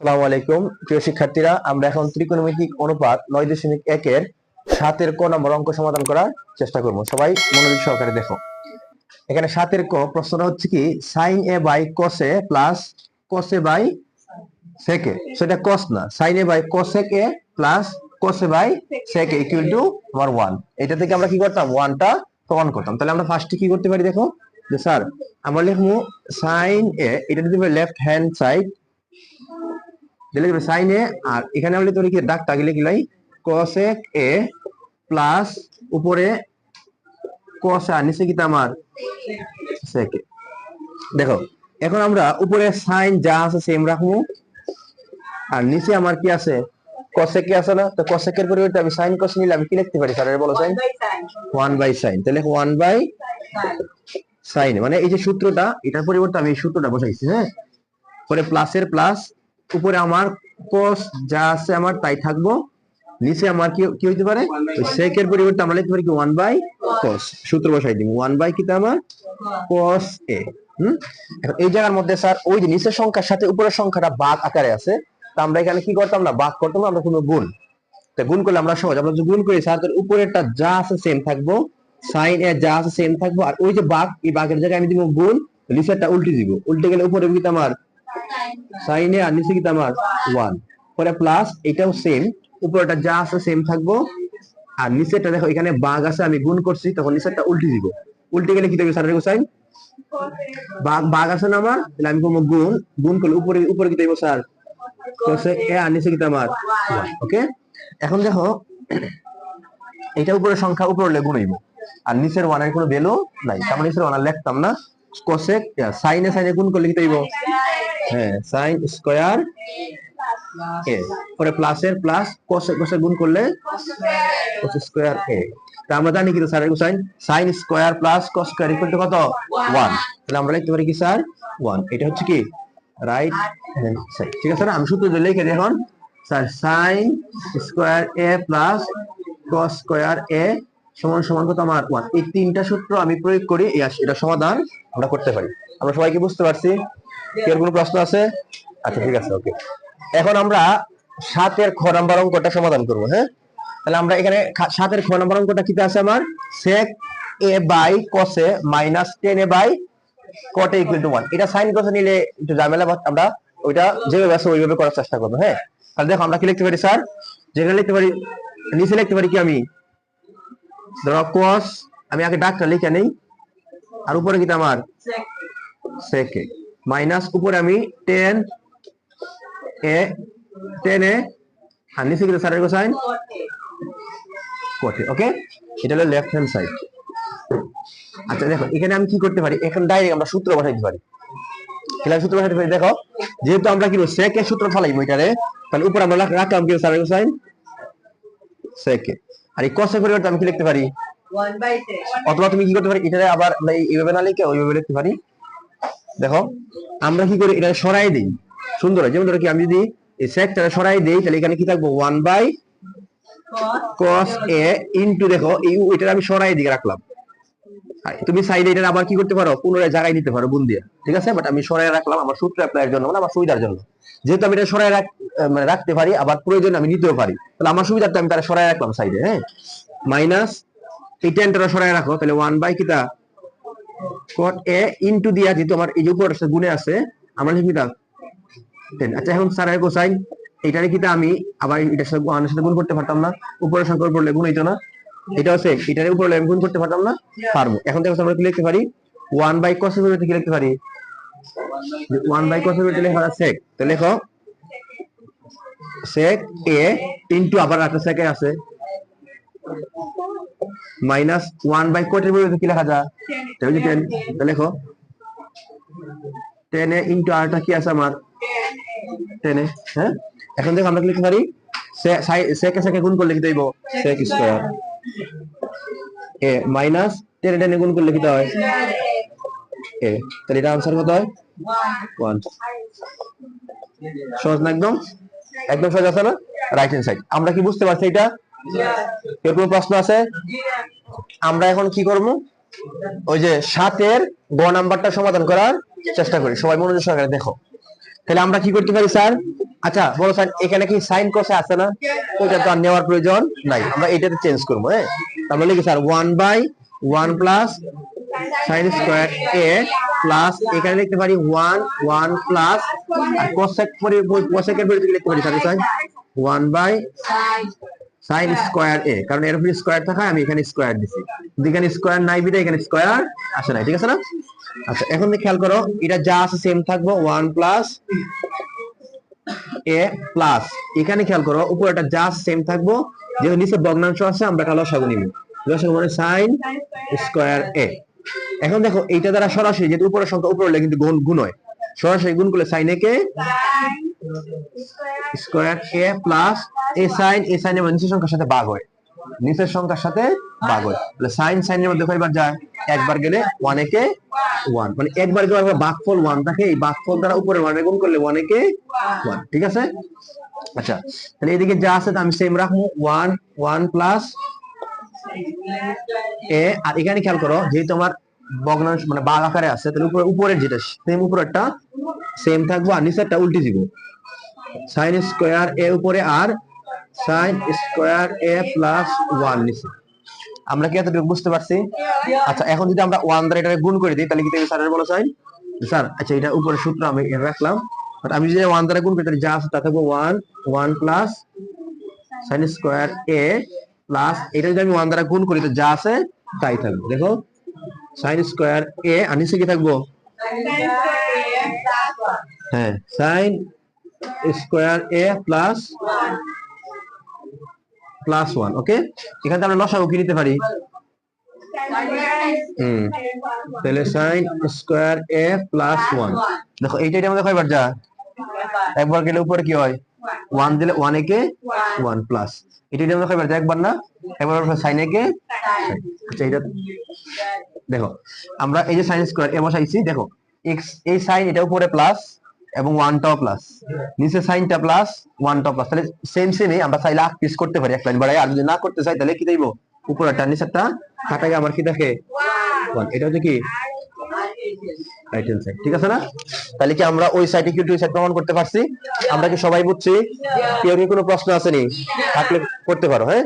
আসসালামু আলাইকুম। প্রিয় শিক্ষার্থীরা, আমরা এখন ত্রিকোণমিতিক অনুপাত নয় দশমিক একের সাতের ক নম্বর অঙ্ক সমাধান করার চেষ্টা করব। সবাই মনোযোগ সহকারে দেখো। এখানে সাতের ক, প্রশ্নটা হচ্ছে কি sine A by cosec plus cosec by sec সেটা কস না sine A by cosec A plus cosec by sec equal to আমার ওয়ান এটা থেকে আমরা কি করতাম? ওয়ানটা প্রমাণ করতাম। তাহলে আমরা ফার্স্টে কি করতে পারি দেখো? যে স্যার, আমরা লিখব সাইন এ এটা পারি লেফট হ্যান্ড সাইড দিলে যাবে সাইন এ, আর এখানে লিখতে পারি কি? ডাকটা আগে লিখলাই কোসেক এ প্লাস উপরে কোস আর নিচে কি আমার? সেকে দেখো, এখন আমরা উপরে সাইন যা আছে সেম রাখব, আর নিচে আমার কি আছে? কসেক কি আছে না? তো কসেকের পরিবর্তে আমি সাইন কস নিলে আমি কি লিখতে পারি স্যার? বলো সাইন ওয়ান বাই সাইন তাহলে ওয়ান বাই সাইন মানে এই যে সূত্রটা, এটার পরিবর্তে আমি এই সূত্রটা বসাইছি হ্যাঁ? পরে প্লাসের প্লাস উপরে আমার cos যা আছে আমার তাই থাকব। নিচে আমার কি কি হইতে পারে? sec এর পরিবর্তে আমরা লিখতে পারি কি? 1 বাই cos সূত্র বসাই দিই। 1 বাই কিটা আমার? এখন এই জায়গার মধ্যে স্যার ওই যে নিচের সংখ্যার সাথে উপরের সংখ্যাটা আকারে আছে, তা আমরা এখানে কি করতাম না? করতাম আমরা কোনো গুণ। তা গুণ করলে আমরা সহজ। আমরা যদি গুণ করি স্যার উপরেরটা যা আছে সেম থাকব। সাইন এ যা আছে সেম থাকব। আর ওই যে ভাগ এই ভাগের জায়গায় আমি দিব গুণ, নিচেরটা উল্টে দিব। উল্টে গেলে উপরে কি আমার? সাইনে আর নিচে কিন্তু আমার ওয়ান পরে প্লাস এটাও সেম উপরটা যা আছে সেম থাকব। আর নিচেরটা দেখো, এখানে বাঘ আছে, আমি গুণ করছি, তখন নিচেরটা উল্টে দিব। উল্টে গেলে কি দেবে স্যার সাইন বাঘ বাঘ আছে না আমার? তাহলে আমি করব গুণ। গুণ করলে উপরে উপরে কি দেবো স্যার? এ আর নিচে কিন্তু আমার ওকে এখন দেখো, এটা উপরে সংখ্যা, উপরে হলে গুণইব আর নিচের ওয়ানের কোনো ভ্যালু নাই। তার মানে নিচের ওয়ান লিখতাম না। কোসেক সাইনে সাইনে গুণ করলে কি দেব হ্যাঁ এ পরে প্লাস গুণ করলে এ তা আমরা জানি sir sine sine plus cos equal to কত? 1 তাহলে আমরা লিখতে পারি কি স্যার 1 এটা হচ্ছে কি? রাইট সাইড ঠিক আছে আমি দিয়ে লিখে দিই এখন। Sir sine square A plus square A সমান সমান কত আমার? 1 এই তিনটা সূত্র আমি প্রয়োগ করি এটা সমাধান আমরা করতে পারি। আমরা সবাই কি বুঝতে পারছি? এর কোনো প্রশ্ন আছে? আচ্ছা ঠিক আছে ওকে এখন আমরা সাতের খ নাম্বার অঙ্কটা সমাধান করব হ্যাঁ? তাহলে আমরা এখানে সাতের খ নাম্বার অঙ্কটা কি আছে আমার? sec a by cos a minus ten A by cot a equal to one এটা সাইন কসে নিলে একটু ঝামেলা বাট আমরা ওইটা যেভাবে আছে ওইভাবে করার চেষ্টা করব হ্যাঁ? তাহলে দেখো আমরা কি লিখতে পারি স্যার? যেখানে লিখতে পারি নিচে লিখতে পারি কি আমি? ধরো cos আমি আগে ডাকটা লিখে নেই আর উপরে কি আমার? Sec a মাইনাস উপরে আমি টেন এ টেন এ আর নিচে কিন্তু স্যারের কোসাইন কোটে ওকে এটা হলো লেফট হ্যান্ড সাইড আচ্ছা দেখো এখানে আমি কি করতে পারি? এখন ডাইরেক্ট আমরা সূত্র বসাইতে পারি। তাহলে সূত্র বসাইতে পারি দেখো যেহেতু আমরা কি সেক এর সূত্র ফেলাই ওইটারে তাহলে উপর আমরা রাখ- রাখলাম কি স্যারের কোসাইন সেক। আর এই কসের পরিবর্তে আমি কি লিখতে পারি? অথবা তুমি কি করতে পারি? এটারে আবার এইভাবে না লিখে ওইভাবে লিখতে পারি। দেখো, আমরা কি করি? এটা সরাই দিই। সুন্দর যেমন ধরো কি, আমি যদি সরাই দেই, তাহলে এখানে কি থাকব? One by cos a into দেখো ওইটা আমি সরাই দিকে রাখলাম। তুমি সাইডে এটা আবার কি করতে পারো? পুনরায় জায়গায় নিতে পারো গুণ দিয়ে ঠিক আছে? বাট আমি সরাই রাখলাম আমার সূত্র অ্যাপ্লাইয়ের জন্য মানে আমার সুবিধার জন্য। যেহেতু আমি এটা সরাই মানে রাখতে পারি, আবার প্রয়োজন আমি নিতেও পারি। তাহলে আমার সুবিধার্থে আমি তারা সরাই রাখলাম সাইডে হ্যাঁ? মাইনাস এই টেনটা সরাই রাখো, তাহলে ওয়ান বাই কিটা cot a ইনটু দিয়া যেহেতু আমার এই যে উপর আছে, গুণে আছে আমার লিখি দাও টেন আচ্ছা এখন স্যারের কোসাইন এটারে কিটা আমি আবার এটার সাথে ওয়ানের সাথে গুণ করতে পারতাম না? উপরের সংখ্যা পড়লে গুণ হইতো না? এটাও সেম এটারে উপরে আমি গুণ করতে পারতাম না? পারব এখন দেখো আমরা কি লিখতে পারি ওয়ান বাই কস এর কি লিখতে পারি ওয়ান বাই কস এর লেখা আছে, sec তো লেখো sec a ইনটু আবার একটা সেকে আছে। মাইনাস ওয়ান বাই কোটের পরিবর্তে কি লেখা যায়? এটা হচ্ছে টেন লেখো টেন এ ইনটু আরটা কি আছে আমার টেনে হ্যাঁ এখন দেখো আমরা লিখতে পারি সেকে সেকে গুণ করলে কি দেব সেক স্কয়ার এ মাইনাস টেনে টেনে গুণ করলে কি হয় এ তাহলে এটা আনসার কত হয় ওয়ান সহজ না একদম একদম সহজ আছে না রাইট হ্যান্ড সাইড আমরা কি বুঝতে পারছি এটা এর কোনো প্রশ্ন আছে? আমরা এখন কি করব? ওই যে সাতের গ নাম্বারটা সমাধান করার চেষ্টা করি। সবাই মনোযোগ সহকারে দেখো। তাহলে আমরা কি করতে পারি, স্যার? আচ্ছা বলো, স্যার, এখানে কি সাইন কষে আছে না? ওইটা তো আর নেওয়ার প্রয়োজন নাই। আমরা এটাতে চেঞ্জ করব হ্যাঁ? তাহলে লিখি sir? One by one plus sine square A plus এখানে লিখতে পারি ওয়ান ওয়ান প্লাস আর কোসেক পরে কোসেকের পরিবর্তে লিখতে পারি, sir one by sine square A কারণ এর উপরে স্কোয়ার থাকায় আমি এখানে স্কোয়ার দিছি। এখানে স্কোয়ার নাই বিদে এখানে স্কোয়ার আসে নাই ঠিক আছে না? আচ্ছা এখন তুমি খেয়াল করো এটা যা আছে সেম থাকব ওয়ান প্লাস এ প্লাস এখানে খেয়াল করো উপরে একটা যা সেম থাকব যেহেতু নিচে ভগ্নাংশ আছে আমরা একটা লসাগু নিব। লসাগু মানে সাইন স্কোয়ার এ এখন দেখো এইটা দ্বারা সরাসরি যেহেতু উপরের সংখ্যা উপরে হলে কিন্তু গুণ গুণ হয়। সরাসরি গুণ করলে সাইন একে square A plus A sine A sine এর নিচের সংখ্যার সাথে ভাগ হয়। নিচের সংখ্যার সাথে ভাগ হয়। তাহলে সাইন, সাইনের মধ্যে কয়বার যায়। একবার গেলে ওয়ান একে ওয়ান মানে একবার গেলে ভাগফল ওয়ান থাকে এই ভাগফল দ্বারা উপরে ওয়ানে গুণ করলে ওয়ান একে ওয়ান ঠিক আছে? আচ্ছা তাহলে এদিকে যা আছে আমি সেম রাখব। ওয়ান ওয়ান প্লাস এ আর এখানে খেয়াল করো, যেহেতু আমার ভগ্নাংশ মানে বাঘ আকারে আছে, তাহলে উপরে উপরের যেটা সেম উপরেরটা সেম থাকব আর নিচেরটা উল্টে দিব। সাইন স্কোয়ার এ উপরে আর sine square A plus one নিচে। আমরা কি এতটুকু বুঝতে পারছি? আচ্ছা এখন যদি আমরা ওয়ান দ্বারা এটাকে গুণ করে দিই, তাহলে কি স্যারের বলো সাইন স্যার আচ্ছা এটা উপরে সূত্র আমি রাখলাম। But আমি যদি ওয়ান দ্বারা গুণ করি, তাহলে যা আছে তা থাকব one one plus sine square A plus এটা যদি আমি ওয়ান দ্বারা গুণ করি, তো যা আছে তাই থাকবে। দেখো সাইন স্কোয়ার এ আর নিচে কি থাকব? হ্যাঁ sine square A plus plus one okay এখানে তো আমরা লসাগু কি নিতে পারি। Sine square A plus one দেখো, এইটা এটা যা? একবার গেলে উপরে কি হয়? ওয়ান দিলে ওয়ান প্লাস এটা কয়বার যা? একবার না? আচ্ছা দেখো, আমরা এই যে সাইন স্কোয়ার এ বসাইছি, দেখো এই সাইন এটা উপরে প্লাস এবং ওয়ানটাও প্লাস নিচে সাইনটা প্লাস ওয়ানটাও প্লাস তাহলে সেম সেমই আমরা চাইলে আট পিস করতে পারি, এক লাইন বাড়াই। আর যদি না করতে চাই, তাহলে কি দেব? উপরেরটা, নিচেরটা। কাটাই আমার কি ওয়ান এটা হচ্ছে কি? সাইড ঠিক আছে না? তাহলে কি আমরা ওই সাইডে কি দুই সাইড প্রমাণ করতে পারছি? আমরা কি সবাই বুঝছি? কেউ কোনো প্রশ্ন আসেনি? থাকলে করতে পারো হ্যাঁ?